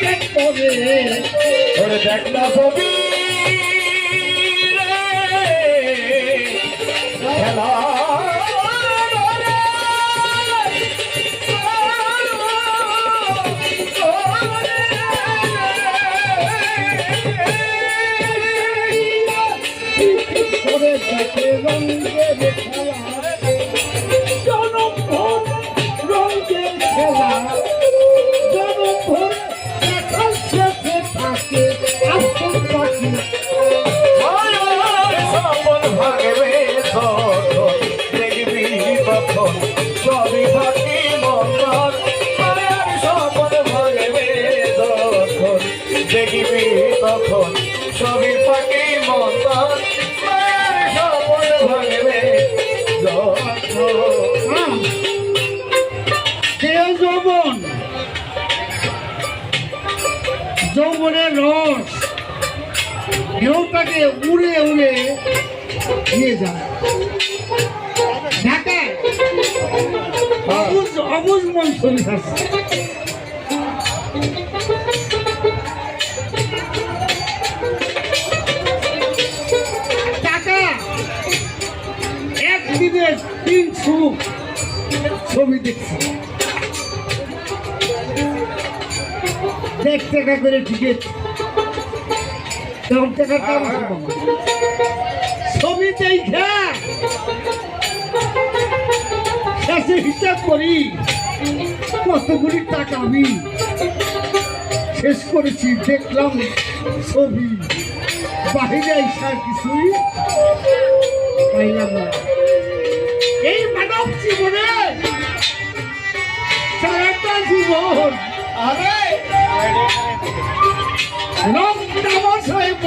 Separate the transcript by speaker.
Speaker 1: পেট পরে
Speaker 2: ওরে দেখ না ছবি খেলা
Speaker 1: করে দেখে
Speaker 2: মন্দর মায়ার সপন ভাগবে যখন
Speaker 1: হ্যাঁ। দেহ যৌবন যৌবনের রস ঢেউটাকে উড়ে উড়ে নিয়ে যায়। অবুজ মন আছে টাকা একদিনে তিন সুখ ছবি দেখছি। দেখ টাকা করে টিকিট। দশ টাকা ছবি দেখা। হিসাব করি, কতগুলি টাকা আমি। শেষ করেছি, দেখলাম ছবি। বাহিরে আইসার কিছুই পাইলাম না। এই মানব জীবনে সারাটা জীবন,
Speaker 2: আরে